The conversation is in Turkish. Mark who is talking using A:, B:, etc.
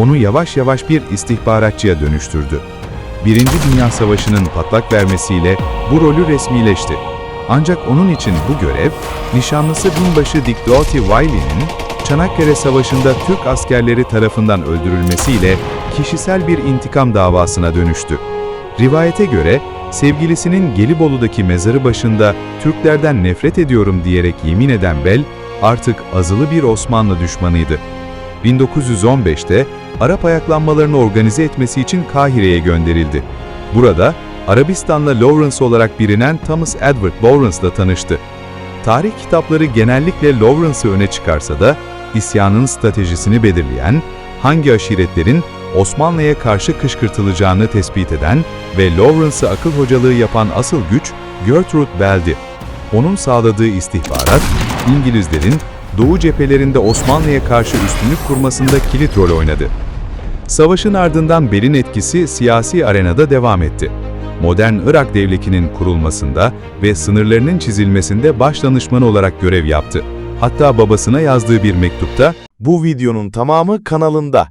A: onu yavaş yavaş bir istihbaratçıya dönüştürdü. Birinci Dünya Savaşı'nın patlak vermesiyle bu rolü resmileşti. Ancak onun için bu görev, nişanlısı binbaşı Dick Doughty Wiley'nin Çanakkale Savaşı'nda Türk askerleri tarafından öldürülmesiyle kişisel bir intikam davasına dönüştü. Rivayete göre sevgilisinin Gelibolu'daki mezarı başında Türklerden nefret ediyorum diyerek yemin eden Bel artık azılı bir Osmanlı düşmanıydı. 1915'te Arap ayaklanmalarını organize etmesi için Kahire'ye gönderildi. Burada Arabistan'la Lawrence olarak bilinen Thomas Edward Lawrence'la tanıştı. Tarih kitapları genellikle Lawrence'ı öne çıkarsa da isyanın stratejisini belirleyen, hangi aşiretlerin Osmanlı'ya karşı kışkırtılacağını tespit eden ve Lawrence'ı akıl hocalığı yapan asıl güç Gertrude Bell'di. Onun sağladığı istihbarat, İngilizlerin Doğu cephelerinde Osmanlı'ya karşı üstünlük kurmasında kilit rol oynadı. Savaşın ardından Bell'in etkisi siyasi arenada devam etti. Modern Irak Devleti'nin kurulmasında ve sınırlarının çizilmesinde baş danışmanı olarak görev yaptı. Hatta babasına yazdığı bir mektupta
B: Bu videonun tamamı kanalında.